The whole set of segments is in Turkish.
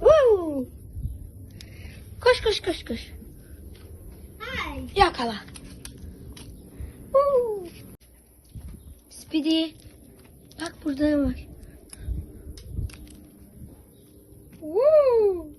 Woo! Koş koş koş koş. Ay. Yakala. Woo! Speedy. Bak burada ne var? Woo!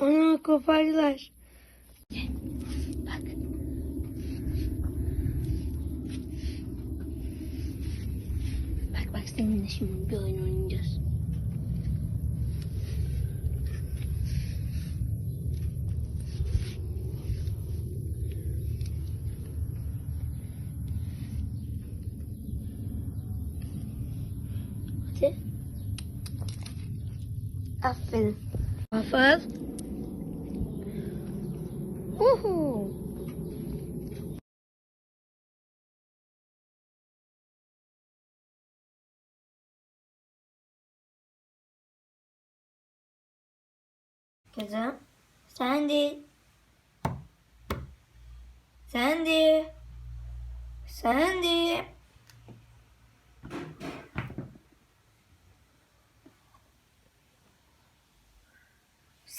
Ana kopardılar. Bak. Bak bak seninle şimdi bir oyun oynayacağız. Hadi. Aferin. Waffle. Uhu. Kızım.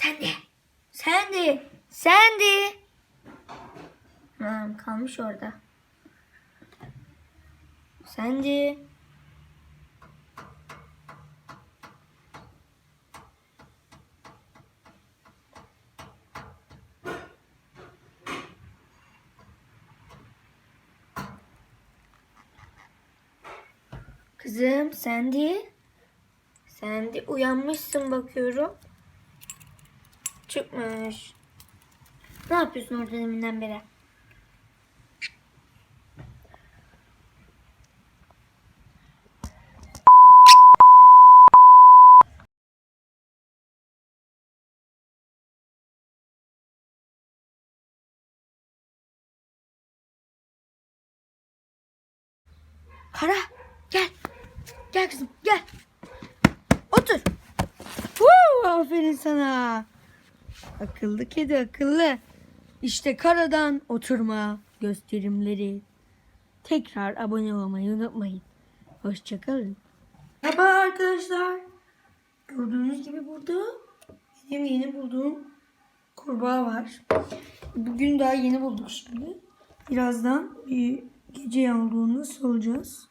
Sandy. Sandy. Sandy. Sandy. Sandy. Sandy. Ha, kalmış orada. Sandy. Kızım Sandy. Sandy uyanmışsın bakıyorum. Çıkmış. Ne yapıyorsun orada deminden beri? Kara gel. Gel kızım gel. Otur. Woo, aferin sana. Akıllı kedi akıllı. İşte karadan oturma gösterimleri. Tekrar abone olmayı unutmayın. Hoşçakalın. Merhaba arkadaşlar. Gördüğünüz gibi burada benim yeni bulduğum kurbağa var. Bugün daha yeni bulduk şimdi. Birazdan bir gece yağmurluğunu solacağız.